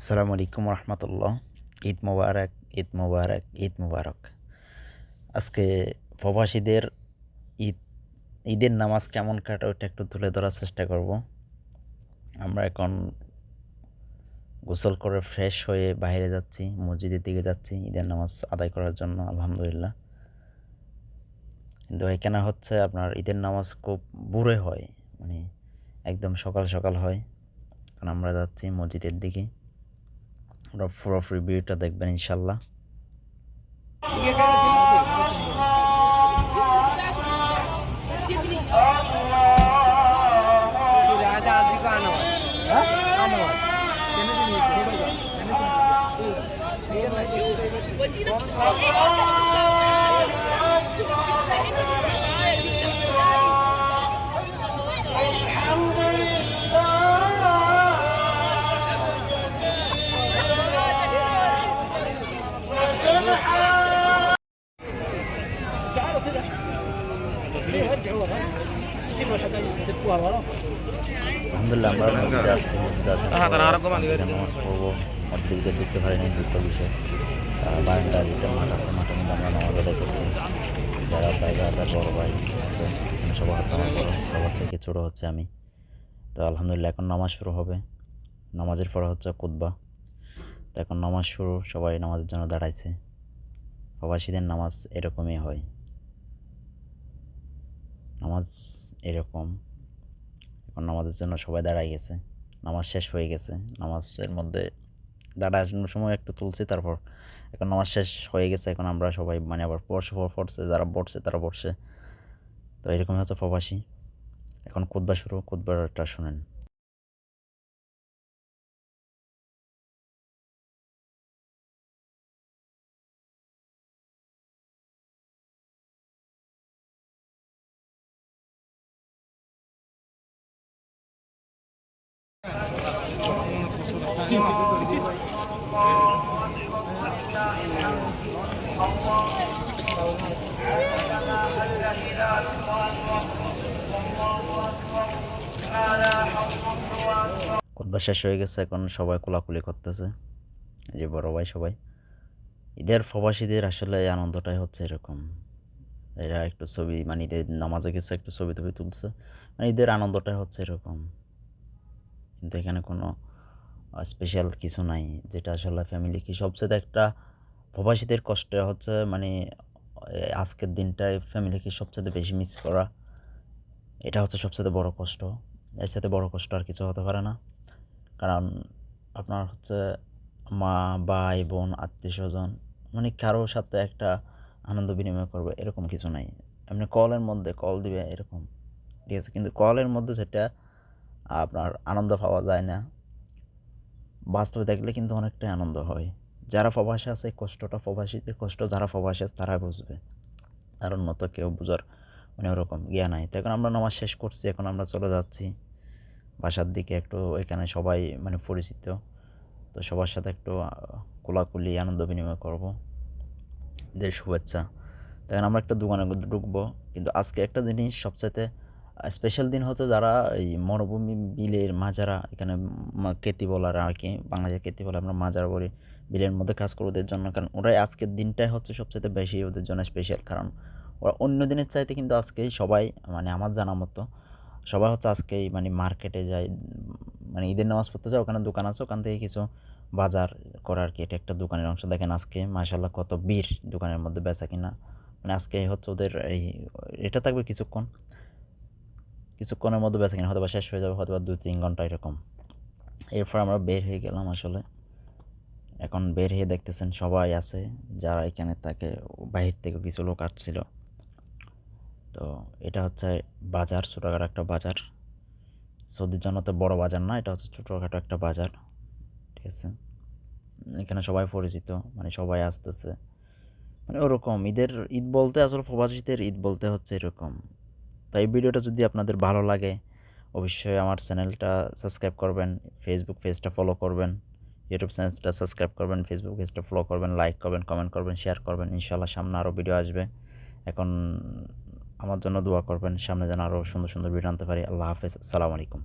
আসসালামু আলাইকুম রহমতুল্লাহ। ঈদ মোবারক ঈদ মোবারক ঈদ মোবারক। আজকে প্রবাসীদের ঈদ, ঈদের নামাজ কেমন কাটে ওটা একটু তুলে ধরার চেষ্টা করব। আমরা এখন গোসল করে ফ্রেশ হয়ে বাইরে যাচ্ছি, মসজিদের দিকে যাচ্ছি, ঈদের নামাজ আদায় করার জন্য, আলহামদুলিল্লাহ। কিন্তু এখানে হচ্ছে আপনার ঈদের নামাজ খুব বুড়ে হয় মানে একদম সকাল সকাল হয়। কারণ আমরা যাচ্ছি মসজিদের দিকে। ওরা পুরো রিভিউটা দেখবেন ইনশাল্লাহ। Ada আলহামদুলিল্লাহ আমরা মসজিদে আসছি মসজিদে আসার পর আজকে নামাজ পড়ব। মসজিদের ভিতরে ঢুকতে পারিনি দুটো বিষয়। বারান্দা যেটা মাঠ আছে মাঠের মধ্যে আমরা নামাজ আদায় করছি। যারা ভাই যারা বড় ভাই আছে সবার হচ্ছে আমার বড় সবার থেকে ছোটো হচ্ছে আমি। তো আলহামদুলিল্লাহ এখন নামাজ শুরু হবে। নামাজের পরে হচ্ছে কুতবা তো এখন নামাজ শুরু সবাই নামাজের জন্য দাঁড়াইছে। প্রবাসীদের নামাজ এরকমই হয়। নামাজ এরকম। এখন নামাজের জন্য সবাই দাঁড়াই গেছে। নামাজ শেষ হয়ে গেছে। নামাজের মধ্যে দাঁড়ানোর সময় একটু তুলছি, তারপর এখন নামাজ শেষ হয়ে গেছে। এখন আমরা সবাই মানে আবার পড়ছে পড়ছে যারা পড়ছে তারা পড়ছে। তো এরকমই হচ্ছে প্রবাসী। এখন কুদবা শুরু কুদবাটা শুনেন। কুদবা শেষ হয়ে গেছে, এখন সবাই কোলাকুলি করতেছে। যে বড় ভাই সবাই। ঈদের প্রবাসীদের আসলে আনন্দটাই হচ্ছে এরকম। এরা একটু ছবি মানে ঈদের নামাজে গেছে, একটু ছবি টবি তুলছে। মানে ঈদের আনন্দটাই হচ্ছে এরকম। কিন্তু এখানে কোনো স্পেশাল কিছু নাই, যেটা আসলে ফ্যামিলি কি সবচেয়ে একটা প্রবাসীদের কষ্ট হচ্ছে মানে আজকের দিনটায় ফ্যামিলিকে সবচেয়ে বেশি মিস করা। এটা হচ্ছে সবচেয়ে বড় কষ্ট। এর সাথে বড় কষ্ট আর কিছু হতে পারে না। কারণ আপনার হচ্ছে মা, ভাই, বোন, আত্মীয় স্বজন মানে কারোর সাথে একটা আনন্দ বিনিময় করবে এরকম কিছু নাই। এমনি কলের মধ্যে কল দিবে এরকম। ঠিক আছে? কিন্তু কলের মধ্যে সেটা আপনার আনন্দ পাওয়া যায় না। বাস্তবে দেখলে কিন্তু অনেকটাই আনন্দ হয়। যারা প্রবাসে আছে, কষ্টটা প্রবাসীদের কষ্ট যারা প্রবাসে আছে তারা বুঝবে। আর অন্যত কেউ বোঝার মানে ওরকম জ্ঞা নাই। তো এখন আমরা নামাজ শেষ করছি, এখন আমরা চলে যাচ্ছি। বাসার দিকে একটু, এখানে সবাই মানে পরিচিত। তো সবার সাথে একটু কোলাকুলি, আনন্দ বিনিময় করব। এদের শুভেচ্ছা। তো এখন আমরা একটা দোকানে ঢুকবো। কিন্তু আজকে একটা জিনিস সবচাইতে স্পেশাল দিন হচ্ছে যারা এই মরুভূমি বিলের মাজারা, এখানে কেতি বলার আর কি, বাংলাদেশে কেতি বলে আমরা মাজার বলি, বিলের মধ্যে কাজ করে ওদের জন্য। কারণ ওরাই আজকের দিনটাই হচ্ছে সবচেয়ে বেশি ওদের জন্য স্পেশাল কারণ ওরা অন্য দিনের চাইতে কিন্তু আজকেই সবাই মানে আমার জানা মতো, সবাই হচ্ছে আজকেই মানে মার্কেটে যায় মানে ঈদের নামাজ পড়তে যায়, ওখানে দোকান আছে, ওখান থেকে কিছু বাজার করার কি। এটা একটা দোকানের অংশ। দেখেন আজকে মাশাল্লাহ কত বীর দোকানের মধ্যে বেচা কিনা। মানে আজকে হচ্ছে ওদের এই, এটা থাকবে কিছুক্ষণ। কিছুক্ষণের মধ্যে বেচা কিনা হয়তো বা শেষ হয়ে যাবে হয়তো বা দু তিন ঘণ্টা এরকম। এরপর আমরা বের হয়ে গেলাম আসলে। এখন বের হয়ে দেখতেছেন সবাই আছে, যারা এখানে থাকে বাহির থেকে কিছু লোক আসছিল। তো এটা হচ্ছে বাজার, ছোটোখাটো একটা বাজার। সৌদির জন্য তো বড় বাজার না, এটা হচ্ছে ছোটোখাটো একটা বাজার, ঠিক আছে? এখানে সবাই পরিচিত মানে সবাই আসতেছে। মানে ওরকম, ঈদের ঈদ বলতে আসলে প্রবাসীদের ঈদ বলতে হচ্ছে এরকম। তাই ভিডিওটা যদি আপনাদের ভালো লাগে, অবশ্যই আমার চ্যানেলটা সাবস্ক্রাইব করবেন ফেসবুক পেজটা ফলো করবেন ইউটিউব চ্যানেলটা সাবস্ক্রাইব করবেন ফেসবুক পেজটা ফলো করবেন লাইক করবেন কমেন্ট করবেন শেয়ার করবেন ইনশাল্লাহ সামনে আরও ভিডিও আসবে। এখন আমার জন্য দোয়া করবেন, সামনে যেন আরও সুন্দর সুন্দর ভিডিও আনতে পারি। আল্লাহ হাফেজ, আসসালামু আলাইকুম।